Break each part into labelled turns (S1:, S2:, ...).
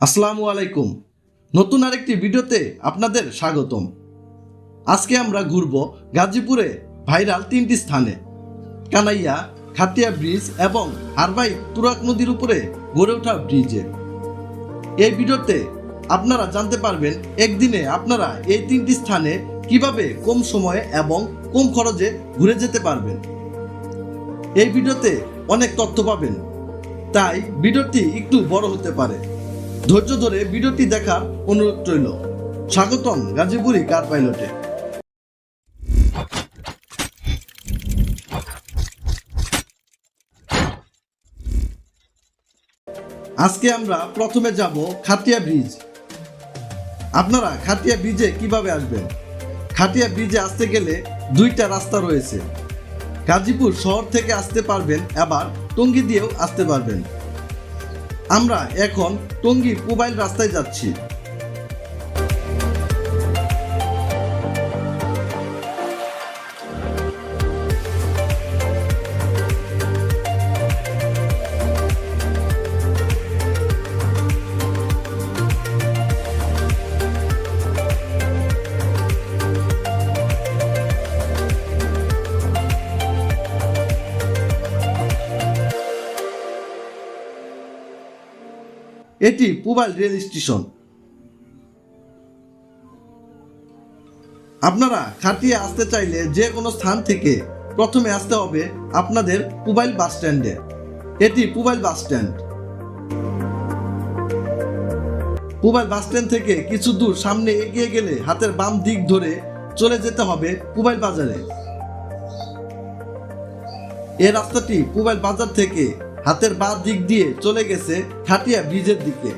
S1: আসসালামু আলাইকুম। নতুন আরেকটি ভিডিওতে আপনাদের স্বাগতম। আজকে আমরা ঘুরব গাজীপুরে ভাইরাল তিনটি স্থানে। কানাইয়া, খাতিয়া ব্রিজ এবং হারবাই তুরাক নদীর উপরে গড়ে ওঠা ব্রিজে। এই ভিডিওতে আপনারা জানতে পারবেন, একদিনে আপনারা এই তিনটি স্থানে কীভাবে কম সময়ে এবং কম খরচে ঘুরে যেতে পারবেন। এই ভিডিওতে অনেক তথ্য পাবেন। তাই ভিডিওটি একটু বড় হতে পারে। ধৈর্য ধরে ভিডিওটি দেখার অনুরোধ রইল। স্বাগতম গাজীপুরি কার পাইলটে। আজকে আমরা প্রথমে যাব খাটিয়া ব্রিজ। আপনারা খাটিয়া ব্রিজে কীভাবে আসবেন? খাটিয়া ব্রিজে আসতে গেলে দুইটা রাস্তা রয়েছে। গাজীপুর শহর থেকে আসতে পারবেন, আবার টঙ্গী দিয়েও আসতে পারবেন। আমরা এখন টঙ্গী মোবাইল রাস্তায় যাচ্ছি। এটি পুবাইল রেল স্টেশন। আপনারা খাটিয়ে আসতে চাইলে যে কোনো স্থান থেকে প্রথমে আসতে হবে আপনাদের পুবাইল বাস স্ট্যান্ডে। এটি Pubail bus stand. Pubail bus stand থেকে কিছু দূর সামনে এগিয়ে গেলে হাতের বাম দিক ধরে চলে যেতে হবে পুবাইল বাজারে। এই রাস্তাটি পুবাইল বাজার থেকে হাতের বাঁ দিক দিয়ে চলে গেছে খাটিয়া ব্রিজের দিকে।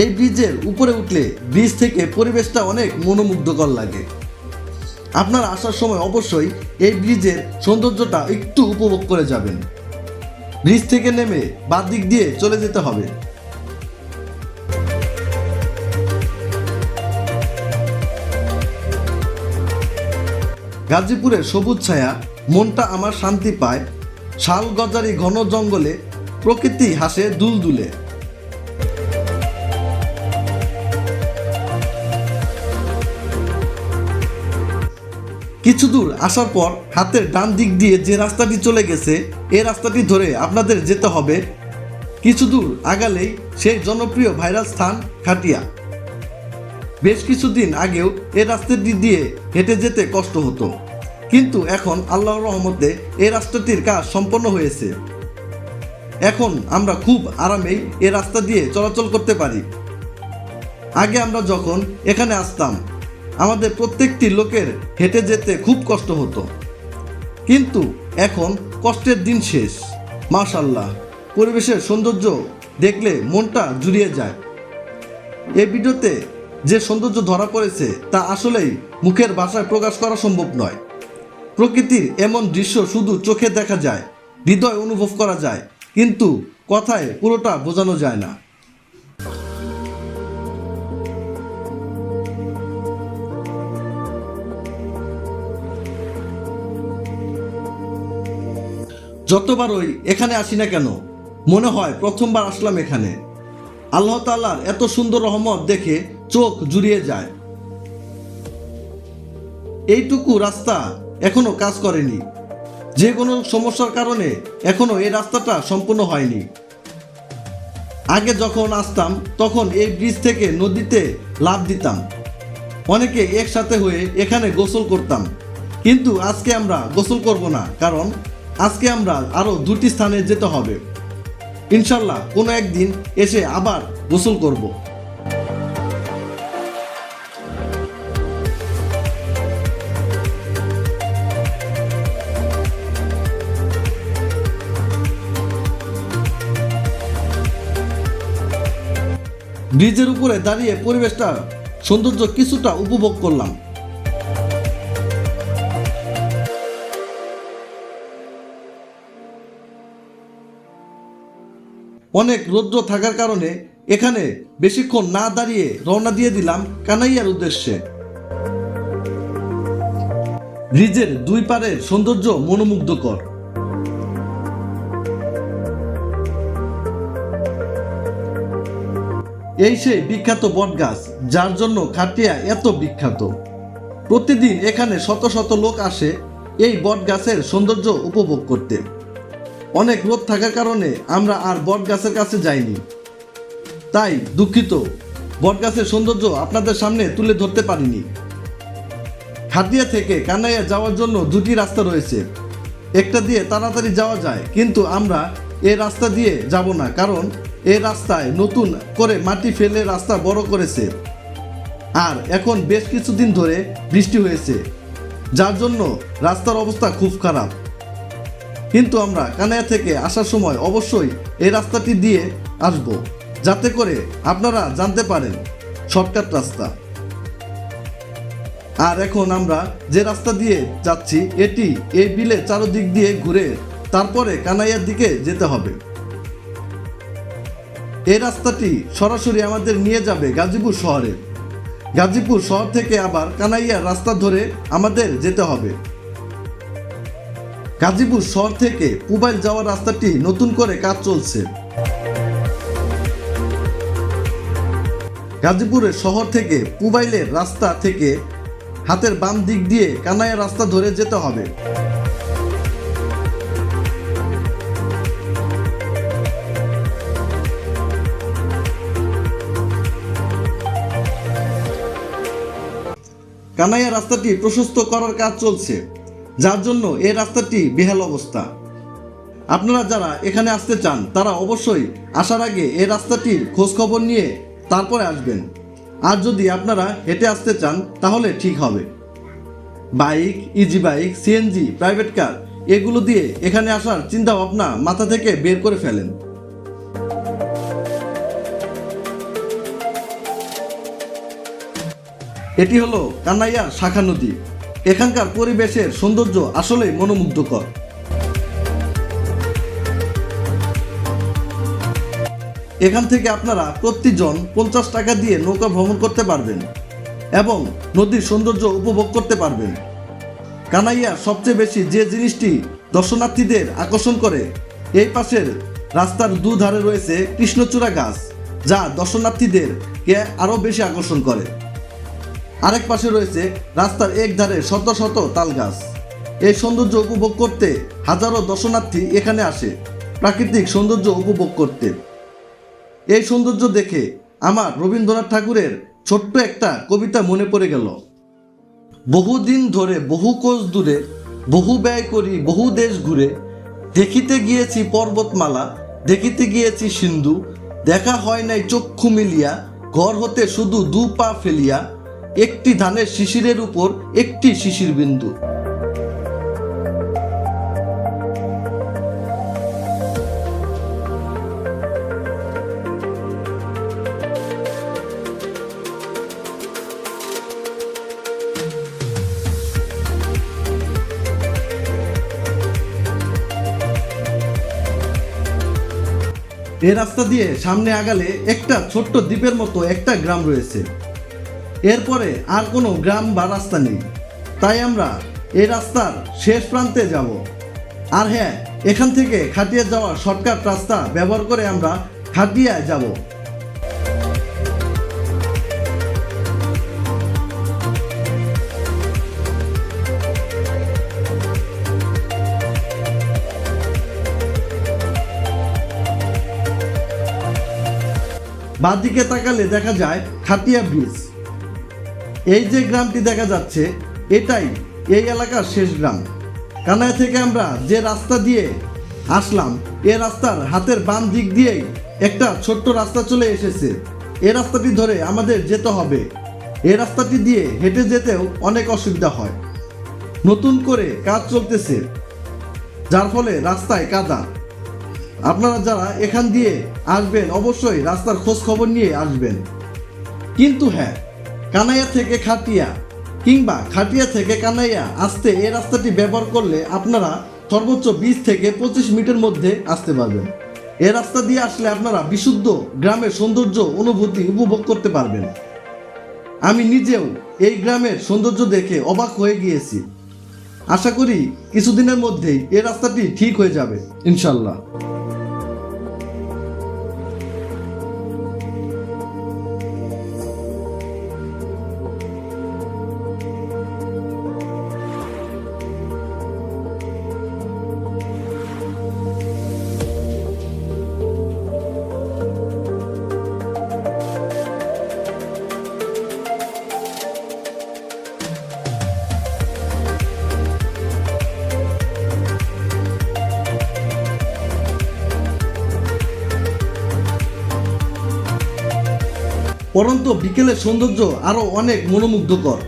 S1: এই ব্রিজের উপরে উঠলে ব্রিজ থেকে পরিবেশটা অনেক মনোমুগ্ধকর লাগে। আপনার আসার সময় অবশ্যই এই ব্রিজের সৌন্দর্যটা একটু উপভোগ করে যাবেন। ব্রিজ থেকে নেমে বাঁ দিক দিয়ে চলে যেতে হবে। গাজীপুরের সবুজ ছায়া, মনটা আমার শান্তি পায়। শাল গজারি ঘন জঙ্গলে, প্রকৃতি হাসে দুলদুলে। কিছু দূর আসার পর হাতের ডান দিক দিয়ে যে রাস্তাটি চলে গেছে, এ রাস্তাটি ধরে আপনাদের যেতে হবে। কিছু দূর আগালেই সেই জনপ্রিয় ভাইরাল স্থান খাটিয়া। বেশ কিছুদিন আগেও এ রাস্তাটি দিয়ে হেঁটে যেতে কষ্ট হতো। কিন্তু এখন আল্লাহর রহমতে এ রাস্তাটির কাজ সম্পন্ন হয়েছে। এখন আমরা খুব আরামেই এ রাস্তা দিয়ে চলাচল করতে পারি। আগে আমরা যখন এখানে আসতাম, আমাদের প্রত্যেকটি লোকের হেঁটে যেতে খুব কষ্ট হতো। কিন্তু এখন কষ্টের দিন শেষ। মাশাল্লাহ পরিবেশের সৌন্দর্য দেখলে মনটা জুড়িয়ে যায়। এই ভিডিওতে যে সৌন্দর্য ধরা পড়েছে তা আসলেই মুখের ভাষায় প্রকাশ করা সম্ভব নয়। প্রকৃতির এমন দৃশ্য শুধু চোখে দেখা যায়, হৃদয় অনুভব করা যায়, কিন্তু কথায় পুরোটা বোঝানো যায় না। যতবারই এখানে আসি না কেন, মনে হয় প্রথমবার আসলাম এখানে। আল্লাহ তাল্লার এত সুন্দর রহমত দেখে চোখ জুড়িয়ে যায়। এইটুকু রাস্তা এখনও কাজ করেনি। যে কোনো সমস্যার কারণে এখনও এই রাস্তাটা সম্পূর্ণ হয়নি। আগে যখন আসতাম, তখন এই ব্রিজ থেকে নদীতে লাভ দিতাম। অনেকে একসাথে হয়ে এখানে গোসল করতাম। কিন্তু আজকে আমরা গোসল করব না, কারণ আজকে আমরা আরও দুটি স্থানে যেতে হবে। ইনশাল্লাহ কোনো একদিন এসে আবার গোসল করব। ব্রিজের উপরে দাঁড়িয়ে পরিবেশটা, সৌন্দর্য কিছুটা উপভোগ করলাম। অনেক রৌদ্র থাকার কারণে এখানে বেশিক্ষণ না দাঁড়িয়ে রওনা দিয়ে দিলাম কানাইয়ার উদ্দেশ্যে। ব্রিজের দুই পারের সৌন্দর্য মনোমুগ্ধকর। এই সেই বিখ্যাত বটগাছ, যার জন্য খাটিয়া এত বিখ্যাত। প্রতিদিন এখানে শত শত লোক আসে এই বটগাছের সৌন্দর্য উপভোগ করতে। অনেক রোদ থাকার কারণে আমরা আর বটগাছের কাছে যাইনি। তাই দুঃখিত, বটগাছের সৌন্দর্য আপনাদের সামনে তুলে ধরতে পারিনি। খাটিয়া থেকে কানাইয়া যাওয়ার জন্য দুটি রাস্তা রয়েছে। একটা দিয়ে তাড়াতাড়ি যাওয়া যায়, কিন্তু আমরা এ রাস্তা দিয়ে যাব না, কারণ এই রাস্তায় নতুন করে মাটি ফেলে রাস্তা বড় করেছে। আর এখন বেশ কিছুদিন ধরে বৃষ্টি হয়েছে, যার জন্য রাস্তার অবস্থা খুব খারাপ। কিন্তু আমরা কানাইয়া থেকে আসার সময় অবশ্যই এই রাস্তাটি দিয়ে আসব, যাতে করে আপনারা জানতে পারেন শর্টকাট রাস্তা। আর এখন আমরা যে রাস্তা দিয়ে যাচ্ছি, এটি এই বিলে চারদিক দিয়ে ঘুরে তারপরে কানাইয়ার দিকে যেতে হবে। এই রাস্তাটি সরাসরি আমাদের নিয়ে যাবে গাজীপুর শহরে। গাজীপুর শহর থেকে আবার কানাইয়া রাস্তা ধরে আমাদের যেতে হবে। গাজীপুর শহর থেকে পুবাইল যাওয়ার রাস্তাটি নতুন করে কাজ চলছে। গাজীপুরের শহর থেকে পুবাইলের রাস্তা থেকে হাতের বাম দিক দিয়ে কানাইয়া রাস্তা ধরে যেতে হবে। কানাইয়া রাস্তাটি প্রশস্ত করার কাজ চলছে, যার জন্য এই রাস্তাটি বেহাল অবস্থা। আপনারা যারা এখানে আসতে চান, তারা অবশ্যই আসার আগে এই রাস্তাটির খোঁজ খবর নিয়ে তারপরে আসবেন। আর যদি আপনারা হেঁটে আসতে চান, তাহলে ঠিক হবে। Bike, easy bike, CNG, private car, এগুলো দিয়ে এখানে আসার চিন্তা ভাবনা মাথা থেকে বের করে ফেলেন। এটি হলো কানাইয়ার শাখা নদী। এখানকার পরিবেশের সৌন্দর্য আসলেই মনোমুগ্ধকর। এখান থেকে আপনারা প্রতিজন পঞ্চাশ টাকা দিয়ে নৌকা ভ্রমণ করতে পারবেন এবং নদীর সৌন্দর্য উপভোগ করতে পারবেন। কানাইয়া সবচেয়ে বেশি যে জিনিসটি দর্শনার্থীদের আকর্ষণ করে, এই পাশের রাস্তার দুধারে রয়েছে কৃষ্ণচূড়া গাছ, যা দর্শনার্থীদেরকে আরও বেশি আকর্ষণ করে। আরেক পাশে রয়েছে রাস্তার এক ধারে শত শত তাল গাছ এই সৌন্দর্য উপভোগ করতে হাজারো দর্শনার্থী এখানে আসে, প্রাকৃতিক সৌন্দর্য উপভোগ করতে। এই সৌন্দর্য দেখে আমার রবীন্দ্রনাথ ঠাকুরের ছোট্ট একটা কবিতা মনে পড়ে গেল। বহুদিন ধরে বহু কোষ দূরে, বহু ব্যয় করি, বহু দেশ ঘুরে, দেখিতে গিয়েছি পর্বতমালা, দেখিতে গিয়েছি সিন্ধু, দেখা হয় নাই চক্ষু মিলিয়া, ঘর হতে শুধু দু পা ফেলিয়া একটি ধানের শিশিরের উপর একটি শিশির বিন্দু। এ রাস্তা দিয়ে সামনে আগালে একটা ছোট্ট দ্বীপের মতো একটা গ্রাম রয়েছে। এরপরে আর কোনো গ্রাম বা রাস্তা নেই। তাই আমরা এই রাস্তার শেষ প্রান্তে যাব। আর হ্যাঁ এখান থেকে খাটিয়া যাওয়ার শর্টকাট রাস্তা ব্যবহার করে আমরা খাটিয়ায় যাব। বাঁদিকে তাকালে দেখা যায় খাটিয়া ব্রিজ। এই যে গ্রামটি দেখা যাচ্ছে, এটাই এই এলাকার শেষ গ্রাম। কানায় থেকে আমরা যে রাস্তা দিয়ে আসলাম, এ রাস্তার হাতের বাম দিক দিয়েই একটা ছোট্ট রাস্তা চলে এসেছে। এ রাস্তাটি ধরে আমাদের যেতে হবে। এই রাস্তাটি দিয়ে হেঁটে যেতেও অনেক অসুবিধা হয়। নতুন করে কাজ চলতেছে, যার ফলে রাস্তায় কাদা। আপনারা যারা এখান দিয়ে আসবেন, অবশ্যই রাস্তার খোঁজ খবর নিয়ে আসবেন। কিন্তু হ্যাঁ কানাইয়া থেকে খাটিয়া কিংবা খাটিয়া থেকে কানাইয়া আসতে এই রাস্তাটি ব্যবহার করলে আপনারা সর্বোচ্চ বিশ থেকে পঁচিশ মিনিটের মধ্যে আসতে পারবেন। এ রাস্তা দিয়ে আসলে আপনারা বিশুদ্ধ গ্রামের সৌন্দর্য অনুভূতি উপভোগ করতে পারবেন। আমি নিজেও এই গ্রামের সৌন্দর্য দেখে অবাক হয়ে গিয়েছি। আশা করি কিছুদিনের মধ্যেই এ রাস্তাটি ঠিক হয়ে যাবে ইনশাল্লাহ পরন্ত বিকেলের সৌন্দর্য আরও অনেক মনোমুগ্ধকর।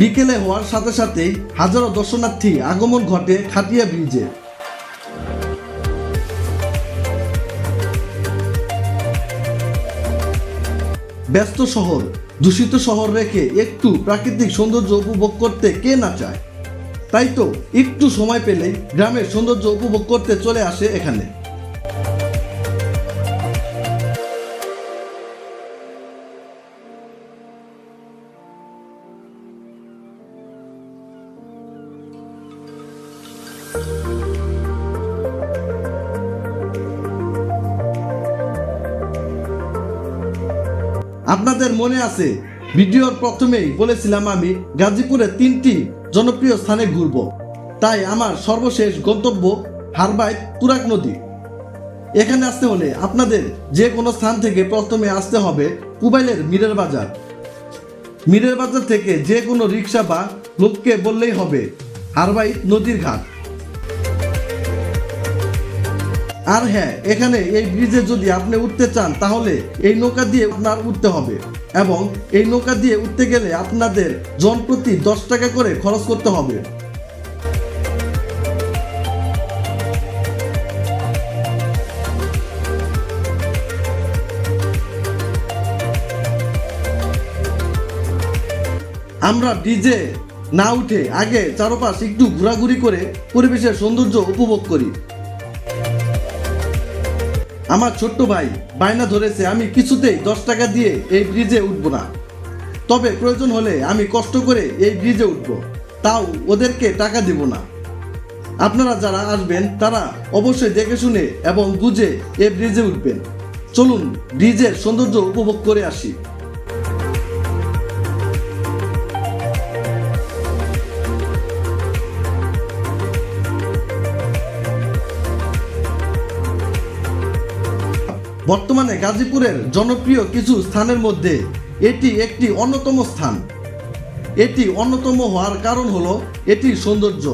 S1: বিকেলে হওয়ার সাথে সাথেই হাজারো দর্শনার্থী আগমন ঘটে খাটিয়া ব্রিজে। ব্যস্ত শহর, দূষিত শহর রেখে একটু প্রাকৃতিক সৌন্দর্য উপভোগ করতে কে না চায়? তাই তো একটু সময় পেলেই গ্রামের সৌন্দর্য উপভোগ করতে চলে আসে এখানে। আপনাদের মনে আছে? ভিডিওর প্রথমেই বলেছিলাম আমি, গাজীপুরে তিনটি জনপ্রিয় স্থানে ঘুরব। তাই আমার সর্বশেষ গন্তব্য হারবাইট তুরাক নদী। এখানে আসতে হলে আপনাদের যে কোনো স্থান থেকে প্রথমে আসতে হবে পুবাইলের মিরের বাজার। মিরের বাজার থেকে যে কোনো রিক্সা বা লোককে বললেই হবে হারবাইট নদীর ঘাট। আর হ্যাঁ এখানে এই ব্রিজে যদি আপনি উঠতে চান, তাহলে এই নৌকা দিয়ে আপনার উঠতে হবে। এবং এই নৌকা দিয়ে উঠতে গেলে আপনাদের জন প্রতি দশ টাকা করে খরচ করতে হবে। আমরা ডিজে না উঠে আগে চারপাশ একটু ঘোরাঘুরি করে পরিবেশের সৌন্দর্য উপভোগ করি। আমার ছোট্ট ভাই বায়না ধরেছে, আমি কিছুতেই দশ টাকা দিয়ে এই ব্রিজে উঠব না। তবে প্রয়োজন হলে আমি কষ্ট করে এই ব্রিজে উঠব। তাও ওদেরকে টাকা দিব না। আপনারা যারা আসবেন, তারা অবশ্যই দেখে শুনে এবং বুঝে এই ব্রিজে উঠবেন। চলুন ব্রিজের সৌন্দর্য উপভোগ করে আসি। বর্তমানে গাজীপুরের জনপ্রিয় কিছু স্থানের মধ্যে এটি একটি অন্যতম স্থান। এটি অন্যতম হওয়ার কারণ হলো এটির সৌন্দর্য।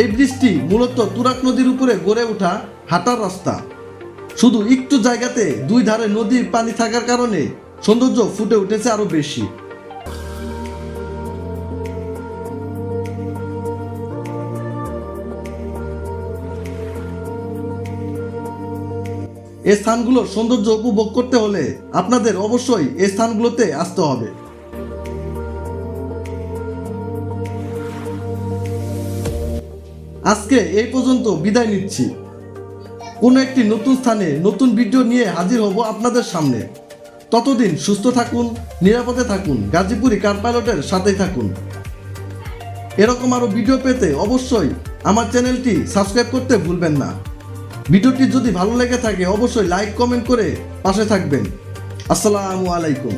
S1: এই ব্রিজটি মূলত তুরাক নদীর উপরে গড়ে ওঠা হাঁটার রাস্তা। শুধু একটু জায়গাতে দুই ধারে নদীর পানি থাকার কারণে সৌন্দর্য ফুটে উঠেছে আরও বেশি। এই স্থানগুলোর সৌন্দর্য উপভোগ করতে হলে আপনাদের অবশ্যই এই স্থানগুলোতে আসতে হবে। আজকে এই পর্যন্ত বিদায় নিচ্ছি। কোনো একটি নতুন স্থানে নতুন ভিডিও নিয়ে হাজির হব আপনাদের সামনে। ততদিন সুস্থ থাকুন, নিরাপদে থাকুন, গাজীপুরি কার পাইলটের সাথেই থাকুন। এরকম আরও ভিডিও পেতে অবশ্যই আমার চ্যানেলটি সাবস্ক্রাইব করতে ভুলবেন না। ভিডিওটি যদি ভালো লেগে থাকে অবশ্যই লাইক কমেন্ট করে পাশে থাকবেন। আসসালামু আলাইকুম।